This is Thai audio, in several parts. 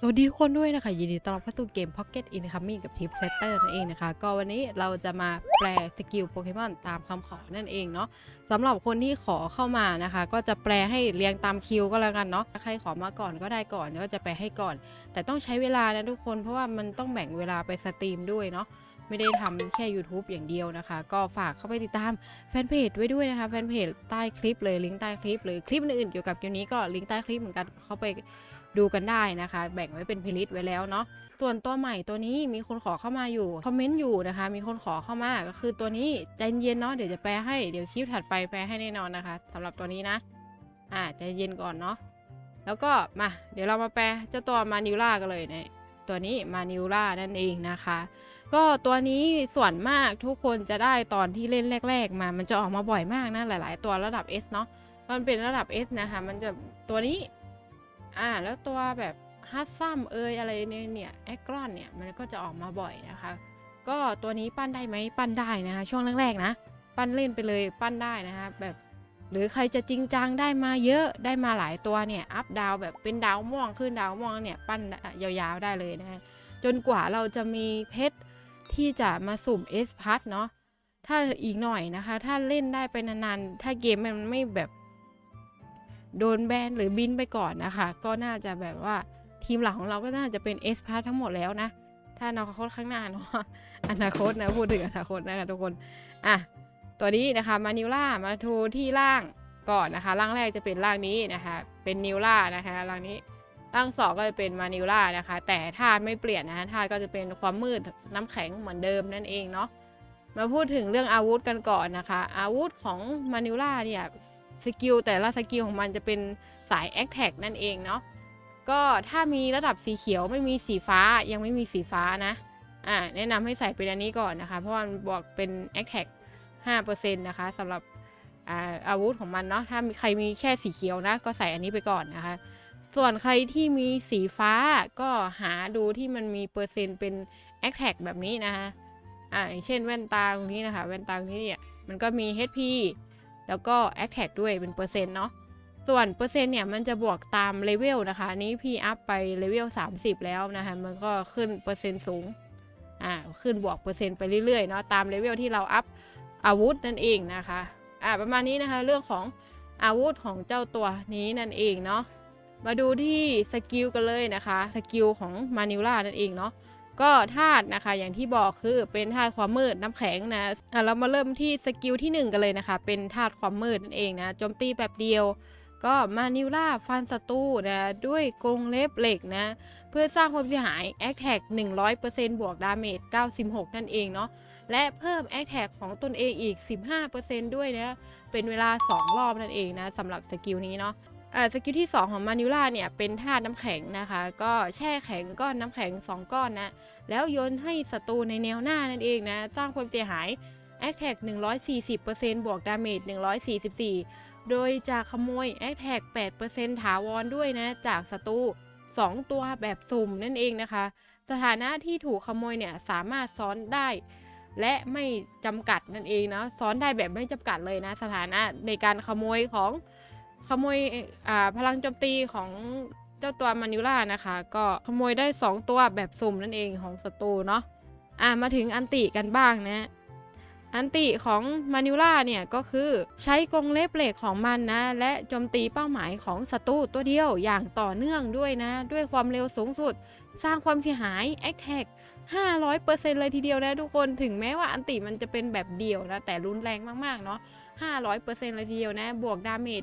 สวัสดีทุกคนด้วยนะคะ ยินดีต้อนรับเข้าสู่เกม Pocket Incoming กับ Tip Setter นั่นเองนะคะ ก็วันนี้เราจะมาแปลสกิลโปเกมอนตามคำขอนั่นเองเนาะสำหรับคนที่ขอเข้ามานะคะ ก็จะแปลให้เรียงตามคิวก็แล้วกันเนาะใครขอมาก่อนก็ได้ก่อนก็จะแปลให้ก่อน แต่ต้องใช้เวลานะทุกคนเพราะว่ามันต้องแบ่งเวลาไปสตรีมด้วยเนาะไม่ได้ทำแค่ YouTube อย่างเดียวนะคะ ก็ฝากเข้าไปติดตามแฟนเพจไว้ด้วยนะคะ แฟนเพจใต้คลิปเลยลิงก์ใต้คลิปหรือคลิปอื่นๆเกี่ยวกับเกมนี้ก็ลิงก์ใต้คลิปเหมือนกันเข้าไป ดูกันได้นะคะ แบ่งไว้เป็นพิลิสไว้แล้วเนาะส่วนตัวใหม่ตัวนี้มีคนขอเข้ามาอยู่คอมเมนต์อยู่นะคะ มีคนขอเข้ามาก็คือตัวนี้ใจเย็นเนาะเดี๋ยวจะแปลให้เดี๋ยวคลิปถัดไปแปลให้แน่นอนนะคะสำหรับตัวนี้นะ อ่าใจเย็นก่อนเนาะแล้วก็มาเดี๋ยวเรามาแปลเจ้าตัวมานิวล่ากันเลยเนี่ยตัวนี้มานิวล่านั่นเองนะคะ ก็ตัวนี้ส่วนมากทุกคนจะได้ตอนที่เล่นแรก ๆ มา มันจะออกมาบ่อยมากนะหลาย ๆ ตัวระดับ S เนาะมันเป็นระดับ S นะคะ มันจะตัวนี้ อ่าแล้วตัวแบบฮัตซัมเอยอะไรเนี่ยเนี่ยแอคกรอนเนี่ยมันก็จะออกมาบ่อยนะคะ ก็ตัวนี้ปั้นได้ไหมปั้นได้นะคะ ช่วงแรกๆนะ ปั้นเล่นไปเลยปั้นได้นะคะแบบหรือใครจะจริงจังได้มาเยอะได้มาหลายตัวเนี่ยอัพดาวแบบเป็นดาวม่วงขึ้นดาวม่วงเนี่ยปั้นยาวๆได้เลยนะฮะจนกว่าเราจะมีเพชรที่จะมาสุ่ม S พัทเนาะถ้าอีกหน่อยนะคะ ถ้าเล่นได้ไปนานๆ ถ้าเกมมันไม่แบบ โดนแบนหรือบินไปก่อนนะคะ ก็น่าจะแบบว่าทีมหลักของเราก็น่าจะเป็น S พาร์ทั้งหมดแล้วนะ ถ้าอนาคตข้างหน้าเนาะอนาคตนะพูดถึงอนาคตนะคะทุกคนอะตัวนี้นะคะมานิวล่ามาทูที่ล่างก่อนนะคะร่างแรกจะเป็นร่างนี้นะคะ เป็นนิวล่านะคะร่างนี้ร่างสองก็จะเป็นมานิวล่านะคะ แต่ธาตุไม่เปลี่ยนนะคะธาตุก็จะเป็นความมืดน้ำแข็งเหมือนเดิมนั่นเองเนาะมาพูดถึงเรื่องอาวุธกันก่อนนะคะ อาวุธของมานิวล่าเนี่ย สกิลแต่ละสกิลของมันจะเป็นสายแอคแท็กนั่นเองเนาะก็ถ้ามีระดับสีเขียวไม่มีสีฟ้ายังไม่มีสีฟ้านะอ่าแนะนำให้ใส่เป็นอันนี้ก่อนนะคะ เพราะมันบอกเป็นแอคแท็ก5%นะคะสำหรับอาอาวุธของมันเนาะถ้ามีใครมีแค่สีเขียวนะ ก็ใส่อันนี้ไปก่อนนะคะ ส่วนใครที่มีสีฟ้าก็หาดูที่มันมีเปอร์เซ็นต์เป็นแอคแท็กแบบนี้นะคะอ่าอย่างเช่นแว่นตาตรงนี้นะคะ แว่นตาตรงนี้เนี่ยมันก็มี HP แล้วก็ a t t a c ด้วยเป็นเปอร์เซ็นต์เนาะส่วนเปอร์เซ็นต์เนี่ยมันจะบวกตามเลเวลนะคะอันนี้พี่อัพไปเลเวล30 แล้วนะคะมันก็ขึ้นเปอร์เซ็นต์สูงอ่าขึ้นบวกเปอร์เซ็นต์ไปเรื่อยๆเนาะตามเลเวลที่เราอัพอาวุธนั่นเองนะคะอ่าประมาณนี้นะคะเรื่องของอาวุธของเจ้าตัวนี้นั่นเองเนาะมาดูที่สกิลกันเลยนะคะสกิลของมานิล่านั่นเองเนาะ ก็ธาตุนะคะ อย่างที่บอกคือเป็นธาตุความมืดน้ำแข็งนะอะเรามาเริ่มที่สกิลที่ 1 กันเลยนะคะ เป็นธาตุความมืดนั่นเองนะโจมตีแบบเดียว ก็มานิวล่าฟันศัตรูนะด้วยกรงเล็บเหล็กนะ เพื่อสร้างความเสียหายแอคแท็ก100%บวกดาเมจ96 นั่นเองเนาะและเพิ่มแอคแท็กของตนเองอีก 15%ด้วยนะ เป็นเวลา 2 รอบนั่นเองนะสำหรับสกิลนี้เนาะ สกิลที่ 2 ของมานิล่าเนี่ยเป็นธาตุน้ำแข็งนะคะ ก็แช่แข็งก้อนน้ำแข็ง 2 ก้อนนะ แล้วโยนให้ศัตรูในแนวหน้านั่นเองนะ สร้างความเสียหาย a t t a c 140%บวกดาเมจ144 โดยจะขโมย a t t a c 8%ถาวรด้วยนะ จากศัตรู2 ตัวแบบสุ่มนั่นเองนะคะ สถานะที่ถูกขโมยเนี่ยสามารถซ้อนได้ และไม่จำกัดนั่นเองนะซ้อนได้แบบไม่จำกัดเลยนะ สถานะในการขโมยของ ขโมยอ่าพลังโจมตีของเจ้าตัวมานิล่านะคะ ก็ขโมยได้ 2 ตัวแบบสุ่มนั่นเองของศัตรูเนาะอ่ามาถึงอันติกันบ้างนะอันติของมานิล่าเนี่ยก็คือใช้กรงเล็บเหล็กของมันนะ และโจมตีเป้าหมายของศัตรูตัวเดียวอย่างต่อเนื่องด้วยนะ ด้วยความเร็วสูงสุด สร้างความเสียหายแอคแท็ก500%เลยทีเดียวนะทุกคนถึงแม้ว่าอันติมันจะเป็นแบบเดียวนะ แต่รุนแรงมากๆเนาะ 500%เลยทีเดียวนะ บวกดาเมจ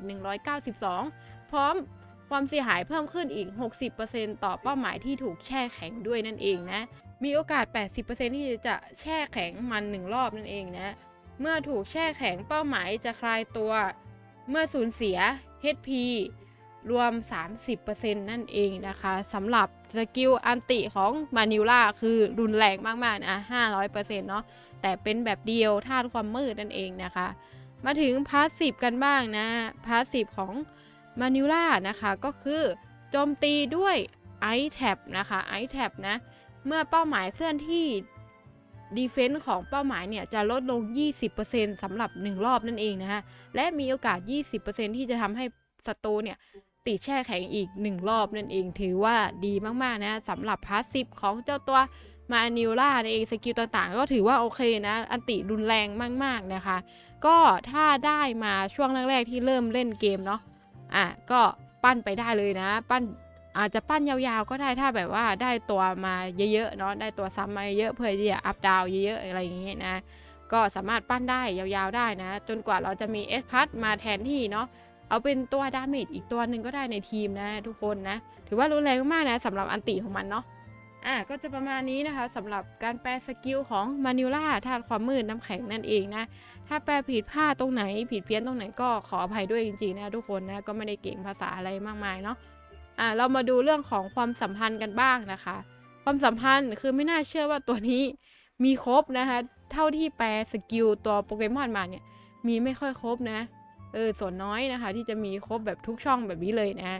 192 พร้อมความเสียหายเพิ่มขึ้นอีก 60%ต่อเป้าหมายที่ถูกแช่แข็งด้วยนั่นเองนะ มีโอกาส 80%ที่จะแช่แข็งมันหนึ่งรอบนั่นเองนะ เมื่อถูกแช่แข็งเป้าหมายจะคลายตัว เมื่อสูญเสีย HP รวม 30%นั่นเองนะคะสำหรับสกิลอันติของมานิล่าคือรุนแรงมากๆนะ500%เนาะแต่เป็นแบบเดียวธาตุความมืดนั่นเองนะคะ มาถึงพาสซีฟกันบ้างนะ พาสซีฟของมานิล่านะคะก็คือโจมตีด้วยไอแท็บนะคะไอแท็บนะ เมื่อเป้าหมายเคลื่อนที่ดีเฟนส์ของเป้าหมายเนี่ยจะลดลง 20%สำหรับ 1 รอบนั่นเองนะคะและมีโอกาส 20%ที่จะทำให้ศัตรูเนี่ยติแช่แข็งอีกหนึ่งรอบนั่นเอง ถือว่าดีมาก ๆ นะสำหรับพาสซีฟของเจ้าตัว มาอนิวล่าในเองสกิลต่างๆ ก็ถือว่าโอเคนะ อันติรุนแรงมากๆนะคะ ก็ถ้าได้มาช่วงแรกๆที่เริ่มเล่นเกมเนาะอะก็ปั้นไปได้เลยนะ ปั้นอาจจะปั้นยาวๆก็ได้ถ้าแบบว่าได้ตัวมาเยอะๆเนาะได้ตัวซ้ำมาเยอะเพื่อที่จะอัพดาวเยอะๆอะไรอย่างเงี้ยนะก็สามารถปั้นได้ยาวๆได้นะ จนกว่าเราจะมีเอสพัทมาแทนที่เนาะเอาเป็นตัวดาเมจอีกตัวหนึ่งก็ได้ในทีมนะ ทุกคนนะ ถือว่ารุนแรงมากนะสำหรับอันติของมันเนาะ อะก็จะประมาณนี้นะคะสำหรับการแปลสกิลของมานิล่าธาตุความมืดน้ำแข็งนั่นเองนะ ถ้าแปลผิดพลาดตรงไหน ผิดเพี้ยนตรงไหนก็ขออภัยด้วยจริงๆนะทุกคนนะก็ไม่ได้เก่งภาษาอะไรมากมายเนาะอะเรามาดูเรื่องของความสัมพันธ์กันบ้างนะคะ ความสัมพันธ์คือไม่น่าเชื่อว่าตัวนี้มีครบนะคะเท่าที่แปลสกิลตัวโปเกมอนมาเนี่ยมีไม่ค่อยครบนะเออส่วนน้อยนะคะ ที่จะมีครบแบบทุกช่องแบบนี้เลยนะ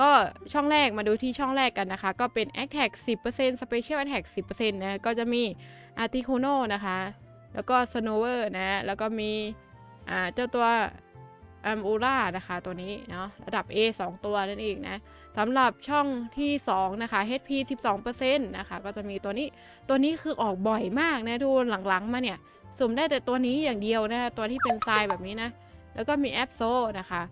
ก็ช่องแรกมาดูที่ช่องแรกกันนะคะ ก็เป็น a t t a c 10% Special Attack 10%นะก็จะมี Articuno นะคะ แล้วก็ Snover นะแล้วก็มีอ่าเจ้าตัวอัมอูรานะคะตัวนี้เนาะระดับ A 2 ตัวนั่นเองนะสำหรับช่องที่ 2 นะคะ HP 12%นะคะก็จะมีตัวนี้ตัวนี้คือออกบ่อยมากนะดูหลังๆ มาเนี่ยสุ่มได้แต่ตัวนี้อย่างเดียวนะตัวที่เป็นทรายแบบนี้นะ แล้วก็มีแอปโซนะคะ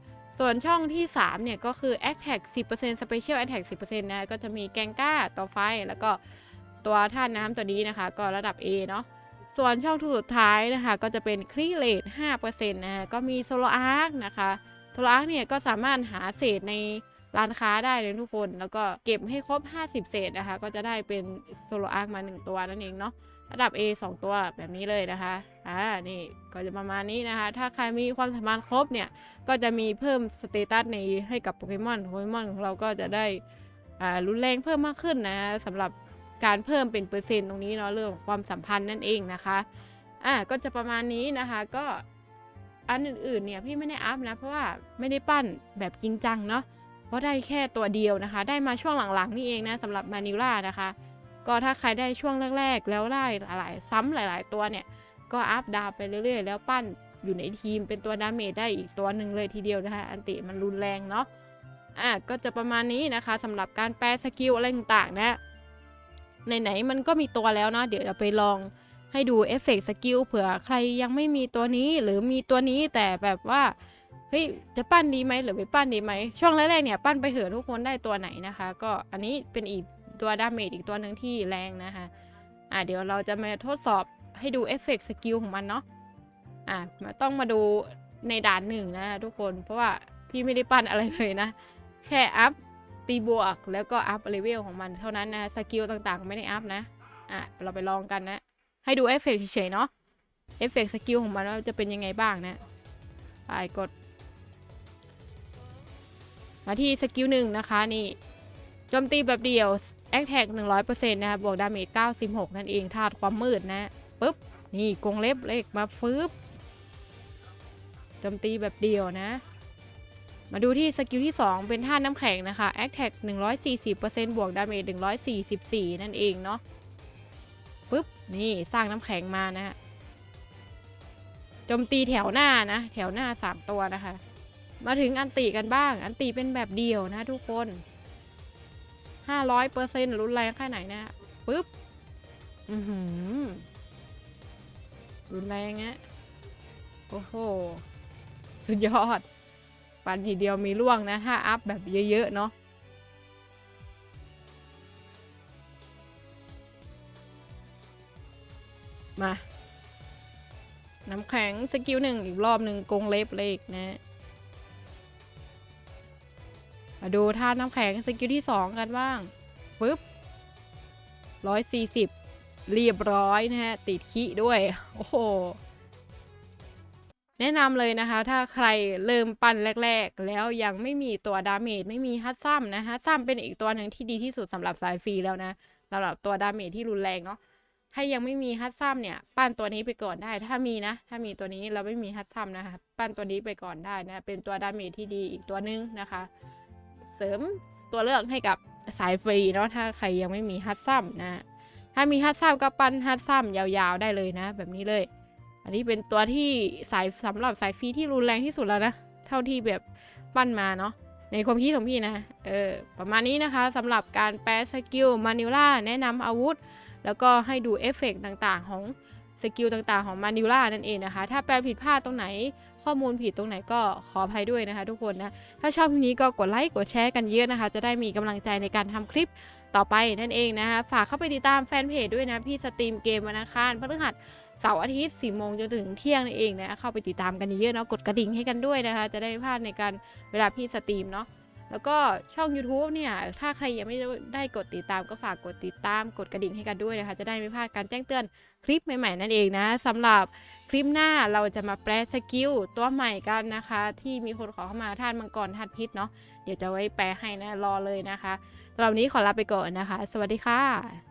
ส่วนช่องที่ 3 เนี่ย ก็คือ a t t a c 10% Special Attack 10%นะ ก็จะมีแกงก้าตัวไฟ แล้วก็ตัวท่าน้ำตัวนี้นะคะ ก็ระดับ A เนาะส่วนช่องสุดท้ายนะคะ ก็จะเป็นครีเลต5%นะคะก็มีโซโลอาร์คนะคะโซโลอาร์คเนี่ย ก็สามารถหาเศษในร้านค้าได้เลยทุกคน แล้วก็เก็บให้ครบ 50 เศษนะคะ ก็จะได้เป็นโซโลอาร์คมา 1 ตัวนั่นเองเนาะ ระดับ A 2 ตัวแบบนี้เลยนะคะ อ่า นี่ก็จะประมาณนี้นะคะ ถ้าใครมีความสามารถครบเนี่ย ก็จะมีเพิ่มสเตตัสในให้กับโปเกมอน โปเกมอนของเราก็จะได้ อ่า รุนแรงเพิ่มมากขึ้นนะสำหรับการเพิ่มเป็นเปอร์เซ็นต์ตรงนี้เนาะเรื่องของความสัมพันธ์นั่นเองนะคะ อ่า ก็จะประมาณนี้นะคะ ก็อันอื่นๆเนี่ยพี่ไม่ได้อัพนะ เพราะว่าไม่ได้ปั้นแบบจริงจังเนาะ เพราะได้แค่ตัวเดียวนะคะ ได้มาช่วงหลังๆนี่เองนะสำหรับมานิล่านะคะ ก็ถ้าใครได้ช่วงแรกๆ แล้วได้หลายๆ ซ้ำหลาย ๆ ตัวเนี่ย ก็อัพดาวไปเรื่อยๆ แล้วปั้นอยู่ในทีมเป็นตัวดาเมจได้อีกตัวหนึ่งเลยทีเดียวนะคะอันติมันรุนแรงเนาะอะก็จะประมาณนี้นะคะสำหรับการแปลสกิลอะไรต่างๆนะไหนๆมันก็มีตัวแล้วเนาะเดี๋ยวจะไปลองให้ดูเอฟเฟกต์สกิลเผื่อใครยังไม่มีตัวนี้หรือมีตัวนี้แต่แบบว่าเฮ้ยจะปั้นดีไหมหรือไม่ปั้นดีไหมช่วงแรกๆเนี่ยปั้นไปเถอะทุกคนได้ตัวไหนนะคะ ก็อันนี้เป็นอีก ตัวดาเมจอีกตัวหนึ่งที่แรงนะคะอะเดี๋ยวเราจะมาทดสอบให้ดูเอฟเฟกต์สกิลของมันเนาะอะมาต้องมาดูในด่านหนึ่งนะทุกคนเพราะว่าพี่ไม่ได้ปั้นอะไรเลยนะ แค่อัพตีบวกแล้วก็อัพเลเวลของมันเท่านั้นนะสกิลต่างๆ ไม่ได้อัพนะอะเราไปลองกันนะ ให้ดูเอฟเฟกต์เฉยๆเนาะเอฟเฟกต์สกิลของมันว่าจะเป็นยังไงบ้างนะไปกด มาที่สกิลหนึ่งนะคะนี่โจมตีแบบเดียว แอคแท็ก100%นะคะบวกดาเมจ96 นั่นเองธาตุความมืดนะปุ๊บ นี่กงเล็บเล็กมาฟืบโจมตีแบบเดียวนะ มาดูที่สกิลที่ 2 เป็นธาตุน้ำแข็งนะคะแอคแท็ก140%บวกดาเมจ144 นั่นเองเนาะฟึบนี่สร้างน้ำแข็งมานะฮะโจมตีแถวหน้านะ แถวหน้า 3 ตัวนะคะ มาถึงอันติกันบ้าง อันติเป็นแบบเดียวนะทุกคน ห้าร้อยเปอร์เซ็นต์รุนแรงแค่ไหนนะปึ๊บ อือหือ รุนแรงอะโอ้โห สุดยอด ปันทีเดียวมีล่วงนะ ถ้าอัพแบบเยอะ ๆ เนาะมา น้ำแข็งสกิลหนึ่งอีกรอบหนึ่งกงเล็บเลยอีกนะ มาดูท่าน้ำแข็งสกิลที่ 2 กันบ้างปึ๊บร้อยสี่สิบเรียบร้อยนะฮะ ติดขี้ด้วย โอ้โห แนะนำเลยนะคะ ถ้าใครเริ่มปั่นแรก ๆ แล้วยังไม่มีตัวดาเมจไม่มีฮัตซัมนะฮัตซัมเป็นอีกตัวหนึ่งที่ดีที่สุดสำหรับสายฟรีแล้วนะสำหรับตัวดาเมจที่รุนแรงเนาะถ้ายังไม่มีฮัตซัมเนี่ย ปั้นตัวนี้ไปก่อนได้ ถ้ามีนะ ถ้ามีตัวนี้เราไม่มีฮัตซัมนะคะ ปั้นตัวนี้ไปก่อนได้นะ เป็นตัวดาเมจที่ดีอีกตัวนึงนะคะ เสริมตัวเลือกให้กับสายฟรีเนาะถ้าใครยังไม่มีฮัตซัมนะ ถ้ามีฮัตซัมก็ปั้นฮัตซัมยาวๆได้เลยนะ แบบนี้เลย อันนี้เป็นตัวที่สายสำหรับสายฟรีที่รุนแรงที่สุดแล้วนะ เท่าที่แบบปั้นมาเนาะในความคิดของพี่นะ เออ ประมาณนี้นะคะสำหรับการแปลสกิลมานิล่าแนะนำอาวุธ แล้วก็ให้ดูเอฟเฟกต์ต่างๆของ สกิลต่างๆของมานิล่านั่นเองนะคะ ถ้าแปลผิดพลาดตรงไหนข้อมูลผิดตรงไหนก็ขออภัยด้วยนะคะทุกคนนะ ถ้าชอบคลิปนี้ก็กดไลค์กดแชร์กันเยอะนะคะ จะได้มีกำลังใจในการทำคลิปต่อไปนั่นเองนะคะ ฝากเข้าไปติดตามแฟนเพจด้วยนะ พี่สตรีมเกมวันอังคารพฤหัสเสาร์อาทิตย์4โมงจนถึงเที่ยงนั่นเองนะเข้าไปติดตามกันเยอะๆเนาะกดกระดิ่งให้กันด้วยนะคะ จะได้ไม่พลาดในการเวลาพี่สตรีมเนาะ แล้วก็ช่อง YouTube เนี่ยถ้าใครยังไม่ได้กดติดตามก็ฝากกดติดตามกดกระดิ่งให้กันด้วยนะคะ จะได้ไม่พลาดการแจ้งเตือนคลิปใหม่ๆนั่นเองนะสำหรับคลิปหน้าเราจะมาแปลสกิลตัวใหม่กันนะคะ ที่มีคนขอเข้ามาท่านมังกรท่านพิษเนาะเดี๋ยวจะไว้แปลให้นะรอเลยนะคะสำหรับวันนี้ขอลาไปก่อนนะคะ สวัสดีค่ะ